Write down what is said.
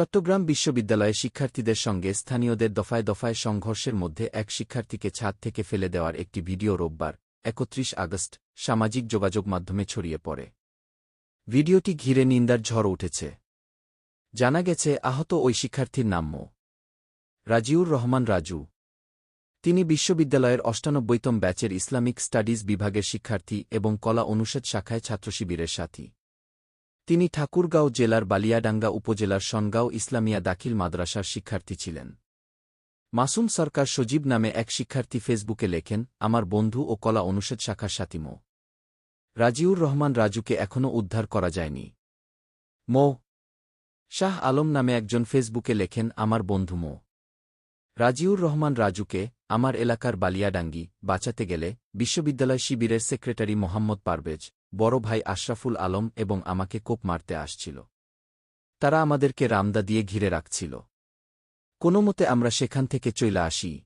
চট্টগ্রাম বিশ্ববিদ্যালয়ে শিক্ষার্থীদের সঙ্গে স্থানীয়দের দফায় দফায় সংঘর্ষের মধ্যে এক শিক্ষার্থীকে ছাদ থেকে ফেলে দেওয়ার একটি ভিডিও রোববার, একত্রিশ আগস্ট, সামাজিক যোগাযোগ মাধ্যমে ছড়িয়ে পড়ে। ভিডিওটি ঘিরে নিন্দার ঝড় উঠেছে। জানা গেছে, আহত ওই শিক্ষার্থীর নাম মো. রাজিউর রহমান রাজু। তিনি বিশ্ববিদ্যালয়ের অষ্টানব্বইতম ব্যাচের ইসলামিক স্টাডিজ বিভাগের শিক্ষার্থী এবং কলা অনুষদ শাখায় ছাত্রশিবিরের সাথী। তিনি ঠাকুরগাঁও জেলার বালিয়াডাঙ্গা উপজেলার সনগাঁও ইসলামিয়া দাখিল মাদ্রাসার শিক্ষার্থী ছিলেন। মাসুম সরকার সজীব নামে এক শিক্ষার্থী ফেসবুকে লেখেন, আমার বন্ধু ও কলা অনুষদ শাখার সাথী মো রাজিউর রহমান রাজুকে এখনও উদ্ধার করা যায়নি। মো. শাহ আলম নামে একজন ফেসবুকে লেখেন, আমার বন্ধু মো। রাজিউর রহমান রাজুকে আমার এলাকার বালিয়াডাঙ্গি, বাঁচাতে গেলে বিশ্ববিদ্যালয় শিবিরের সেক্রেটারি মোহাম্মদ পারভেজ, বড় ভাই আশরাফুল আলম এবং আমাকে কোপ মারতে আসছিল। তারা আমাদেরকে রামদা দিয়ে ঘিরে রাখছিল। কোনোমতে আমরা সেখান থেকে চইলা আসি।